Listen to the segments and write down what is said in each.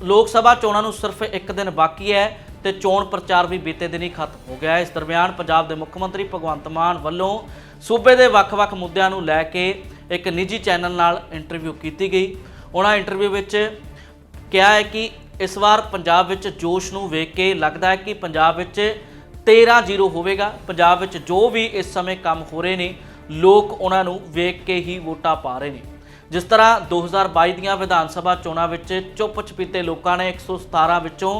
ਲੋਕ ਸਭਾ ਚੋਣਾਂ ਨੂੰ ਸਿਰਫ ਇੱਕ ਦਿਨ ਬਾਕੀ ਹੈ ਤੇ ਚੋਣ ਪ੍ਰਚਾਰ ਵੀ ਬੀਤੇ ਦਿਨ ਹੀ ਖਤਮ ਹੋ ਗਿਆ ਹੈ। ਇਸ ਦਰਮਿਆਨ ਪੰਜਾਬ ਦੇ ਮੁੱਖ ਮੰਤਰੀ ਭਗਵੰਤ ਮਾਨ ਵੱਲੋਂ ਸੂਬੇ ਦੇ ਵੱਖ-ਵੱਖ ਮੁੱਦਿਆਂ ਨੂੰ ਲੈ ਕੇ ਇੱਕ ਨਿੱਜੀ ਚੈਨਲ ਨਾਲ ਇੰਟਰਵਿਊ ਕੀਤੀ ਗਈ। ਉਹਨਾਂ ਇੰਟਰਵਿਊ ਵਿੱਚ ਕਿਹਾ ਹੈ ਕਿ ਇਸ ਵਾਰ ਪੰਜਾਬ ਵਿੱਚ ਜੋਸ਼ ਨੂੰ ਵੇਖ ਕੇ ਲੱਗਦਾ ਹੈ ਕਿ ਪੰਜਾਬ ਵਿੱਚ 13-0 ਹੋਵੇਗਾ। ਪੰਜਾਬ ਵਿੱਚ ਜੋ ਵੀ ਇਸ ਸਮੇਂ ਕੰਮ ਹੋ ਰਹੇ ਨੇ, ਲੋਕ ਉਹਨਾਂ ਨੂੰ ਵੇਖ ਕੇ ਹੀ ਵੋਟਾਂ ਪਾ ਰਹੇ ਨੇ। ਜਿਸ ਤਰ੍ਹਾਂ 2022 ਦੀਆਂ ਵਿਧਾਨ ਸਭਾ ਚੋਣਾਂ ਵਿੱਚ ਚੁੱਪ ਚਪੀਤੇ ਲੋਕਾਂ ਨੇ 117 ਵਿੱਚੋਂ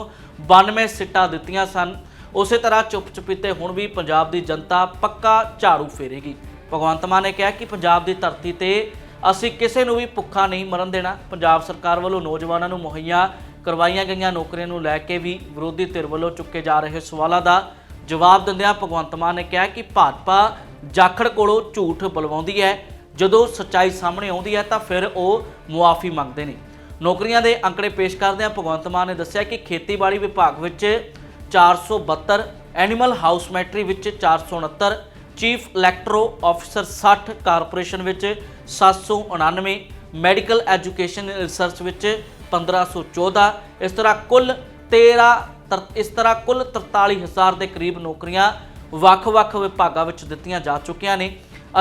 92 ਸੀਟਾਂ ਦਿੱਤੀਆਂ ਸਨ। ਉਸੇ ਤਰ੍ਹਾਂ ਚੁੱਪ ਚਪੀਤੇ ਹੁਣ ਵੀ ਪੰਜਾਬ ਦੀ ਜਨਤਾ ਪੱਕਾ ਝਾੜੂ ਫੇਰੇਗੀ। ਭਗਵੰਤ ਮਾਨ ਨੇ ਕਿਹਾ ਕਿ ਪੰਜਾਬ ਦੀ ਧਰਤੀ ਤੇ ਅਸੀਂ ਕਿਸੇ ਨੂੰ ਵੀ ਭੁੱਖਾ ਨਹੀਂ ਮਰਨ ਦੇਣਾ। ਪੰਜਾਬ ਸਰਕਾਰ ਵੱਲੋਂ ਨੌਜਵਾਨਾਂ ਨੂੰ ਮੁਹੱਈਆ ਕਰਵਾਈਆਂ ਗਈਆਂ ਨੌਕਰੀਆਂ ਨੂੰ ਲੈ ਕੇ ਵੀ ਵਿਰੋਧੀ ਧਿਰ ਵੱਲੋਂ ਚੁੱਕੇ ਜਾ ਰਹੇ ਸਵਾਲਾਂ ਦਾ ਜਵਾਬ ਦਿੰਦਿਆਂ ਭਗਵੰਤ ਮਾਨ ਨੇ ਕਿਹਾ ਕਿ ਭਾਜਪਾ ਜਾਖੜ ਕੋਲੋਂ ਝੂਠ ਬਲਵਾਉਂਦੀ ਹੈ। ਜਦੋਂ ਸੱਚਾਈ ਸਾਹਮਣੇ ਆਉਂਦੀ ਹੈ ਤਾਂ ਫਿਰ ਉਹ ਮੁਆਫੀ ਮੰਗਦੇ ਨੇ। ਨੌਕਰੀਆਂ ਦੇ ਅੰਕੜੇ ਪੇਸ਼ ਕਰਦਿਆਂ ਭਗਵੰਤ ਮਾਨ ਨੇ ਦੱਸਿਆ ਕਿ ਖੇਤੀਬਾੜੀ ਵਿਭਾਗ ਵਿੱਚ 472 ਐਨੀਮਲ ਹਾਊਸਮੈਟਰੀ ਵਿੱਚ 469 ਚੀਫ ਇਲੈਕਟਰੋ ਆਫੀਸਰ 60 ਕਾਰਪੋਰੇਸ਼ਨ ਵਿੱਚ 799 ਮੈਡੀਕਲ ਐਜੂਕੇਸ਼ਨ ਰਿਸਰਚ ਵਿੱਚ 1514 ਇਸ ਤਰ੍ਹਾਂ ਕੁੱਲ 13 ਤਰ- ਇਸ ਤਰ੍ਹਾਂ ਕੁੱਲ 43000 ਦੇ ਕਰੀਬ ਨੌਕਰੀਆਂ ਵੱਖ-ਵੱਖ ਵਿਭਾਗਾਂ ਵਿੱਚ ਦਿੱਤੀਆਂ ਜਾ ਚੁੱਕੀਆਂ ਨੇ।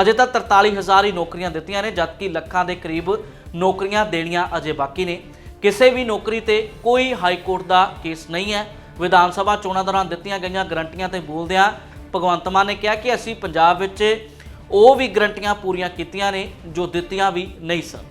ਅਜੇ ਤੱਕ 43000 ਹੀ ਨੌਕਰੀਆਂ ਦਿੱਤੀਆਂ ਨੇ, ਜਦਕਿ ਲੱਖਾਂ ਦੇ ਕਰੀਬ ਨੌਕਰੀਆਂ ਦੇਣੀਆਂ ਅਜੇ ਬਾਕੀ ਨੇ। ਕਿਸੇ ਵੀ ਨੌਕਰੀ ਤੇ ਕੋਈ ਹਾਈ ਕੋਰਟ ਦਾ ਕੇਸ ਨਹੀਂ ਹੈ। ਵਿਧਾਨ ਸਭਾ ਚੋਣਾਂ ਦੌਰਾਨ ਦਿੱਤੀਆਂ ਗਈਆਂ ਗਰੰਟੀਆਂ ਤੇ ਬੋਲਦਿਆਂ ਭਗਵੰਤ ਮਾਨ ਨੇ ਕਿਹਾ ਕਿ ਅਸੀਂ ਪੰਜਾਬ ਵਿੱਚ ਉਹ ਵੀ ਗਰੰਟੀਆਂ ਪੂਰੀਆਂ ਕੀਤੀਆਂ ਨੇ ਜੋ ਦਿੱਤੀਆਂ ਵੀ ਨਹੀਂ ਸਨ।